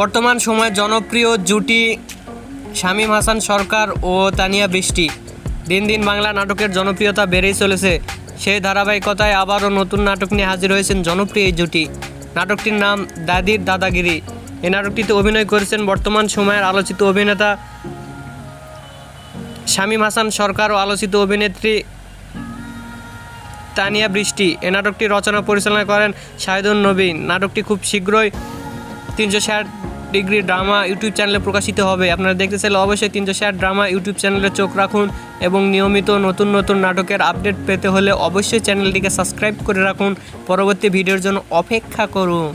বর্তমান সময়ে জনপ্রিয় জুটি শামীম হাসান সরকার ও তানিয়া বৃষ্টি। দিন দিন বাংলা নাটকের জনপ্রিয়তা বেড়েই চলেছে। সেই ধারাবাহিকতায় আবারও নতুন নাটক নিয়ে হাজির হয়েছেন জনপ্রিয় এই জুটি। নাটকটির নাম দাদির দাদাগিরি। এই নাটকটিতে অভিনয় করেছেন বর্তমান সময়ের আলোচিত অভিনেতা শামীম হাসান সরকার ও আলোচিত অভিনেত্রী তানিয়া বৃষ্টি। এ নাটকটি রচনা পরিচালনা করেন শাহিদুল নবীন নাটকটি খুব শীঘ্রই তিনশো ষাট ডিগ্রি ড্রামা ইউটিউব চ্যানেলে প্রকাশিত হবে। আপনারা দেখতে চাইলে অবশ্যই তিনশো ষাট ড্রামা ইউটিউব চ্যানেলে চোখ রাখুন এবং নিয়মিত নতুন নতুন নাটকের আপডেট পেতে হলে অবশ্যই চ্যানেলটিকে সাবস্ক্রাইব করে রাখুন। পরবর্তী ভিডিওর জন্য অপেক্ষা করুন।